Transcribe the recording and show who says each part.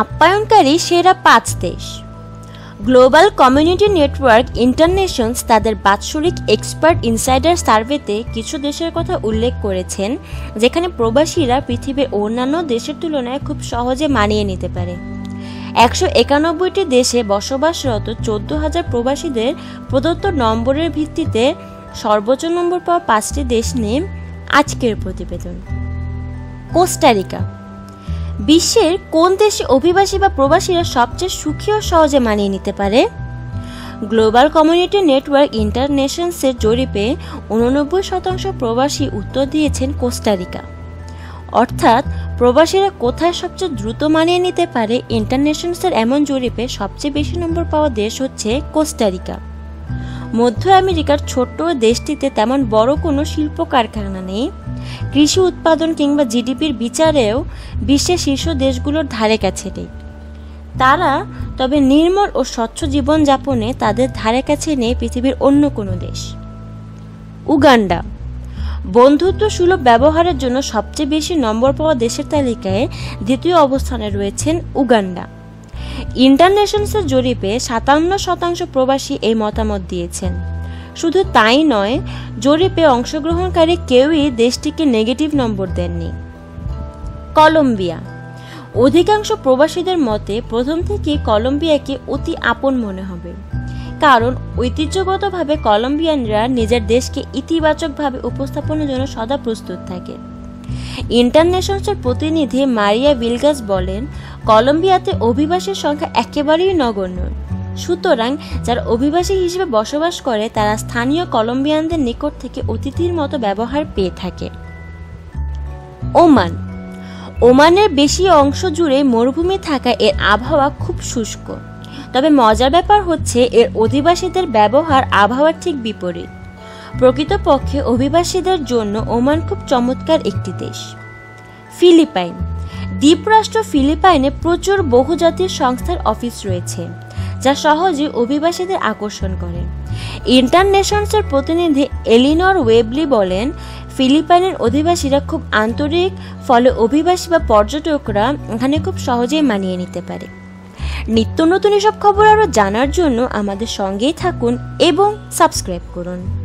Speaker 1: আপ্যায়নকারী সেরা পাঁচ দেশ। গ্লোবাল কমিউনিটি নেটওয়ার্ক ইন্টারন্যাশনস তাদের বাৎসরিক এক্সপার্ট ইনসাইডার সার্ভেতে কিছু দেশের কথা উল্লেখ করেছেন, যেখানে প্রবাসীরা পৃথিবীর অন্যান্য দেশের তুলনায় খুব সহজে মানিয়ে নিতে পারে। একশো একানব্বইটি দেশে বসবাসরত চোদ্দ হাজার প্রবাসীদের প্রদত্ত নম্বরের ভিত্তিতে সর্বোচ্চ নম্বর পাওয়া পাঁচটি দেশ নিয়ে আজকের প্রতিবেদন। কোস্টারিকা বিশ্বের কোন দেশে অভিবাসী বা প্রবাসীরা সবচেয়ে সুখী ও সহজে মানিয়ে নিতে পারে? গ্লোবাল কমিউনিটি নেটওয়ার্ক ইন্টারন্যাশনসের জরিপে উননব্বই শতাংশ প্রবাসী উত্তর দিয়েছেন কোস্টারিকা অর্থাৎ, প্রবাসীরা কোথায় সবচেয়ে দ্রুত মানিয়ে নিতে পারে ইন্টারন্যাশনসের এমন জরিপে সবচেয়ে বেশি নম্বর পাওয়া দেশ হচ্ছে কোস্টারিকা মধ্য আমেরিকার ছোট্ট দেশটিতে তেমন বড় কোনো শিল্প কারখানা নেই। কৃষি উৎপাদন কিংবা জিডিপির বিচারেও বিশ্বের শীর্ষ দেশগুলোর ধারে কাছে নেই। তারা তবে নির্মল ও স্বচ্ছ জীবনযাপনে তাদের ধারে কাছে নেই পৃথিবীর অন্য কোনো দেশ। উগান্ডা। বন্ধুত্ব সুলভ ব্যবহারের জন্য সবচেয়ে বেশি নম্বর পাওয়া দেশের তালিকায় দ্বিতীয় অবস্থানে রয়েছেন উগান্ডা। ইন্টারন্যাশনসের জরিপে সাতান্ন শতাংশ প্রবাসী এই মতামত দিয়েছেন। শুধু তাই নয়, জরিপে অংশগ্রহণকারী কেউই দেশটিকে নেগেটিভ নম্বর দেননি। কলম্বিয়া। অধিকাংশ প্রবাসীদের মতে প্রথম থেকে কলম্বিয়াকে অতি আপন মনে হবে। কারণ ঐতিহ্যগতভাবে কলম্বিয়ানরা নিজের দেশকে ইতিবাচকভাবে উপস্থাপনের জন্য সদা প্রস্তুত থাকে। ইন্টারন্যাশনাল প্রতিনিধি মারিয়া বিলগাস বলেন, কলম্বিয়াতে অভিবাসীর সংখ্যা একেবারেই নগণ্য। সুতরাং যারা অভিবাসী হিসেবে বসবাস করে, তারা স্থানীয় কলম্বিয়ানদের নিকট থেকে অতিথির মতো ব্যবহার পেয়ে থাকে। ওমান। ওমানের বেশি অংশ জুড়ে মরুভূমি থাকা এর আবহাওয়া খুব শুষ্ক। তবে মজার ব্যাপার হচ্ছে, এর অধিবাসীদের ব্যবহার আবহাওয়ার ঠিক বিপরীত। প্রকৃতপক্ষে অভিবাসীদের জন্য ওমান খুব চমৎকার একটি দেশ। ফিলিপাইন। দ্বীপরাষ্ট্র ফিলিপাইনে প্রচুর বহুজাতিক সংস্থার অফিস রয়েছে, যা সহজে অভিবাসীদের আকর্ষণ করে। ইন্টারন্যাশনসের প্রতিনিধি এলিনর ওয়েবলি বলেন, ফিলিপাইনের অধিবাসীরা খুব আন্তরিক, ফলে অভিবাসী বা পর্যটকরা এখানে খুব সহজেই মানিয়ে নিতে পারে। নিত্য নতুন এসব খবর আরও জানার জন্য আমাদের সঙ্গেই থাকুন এবং সাবস্ক্রাইব করুন।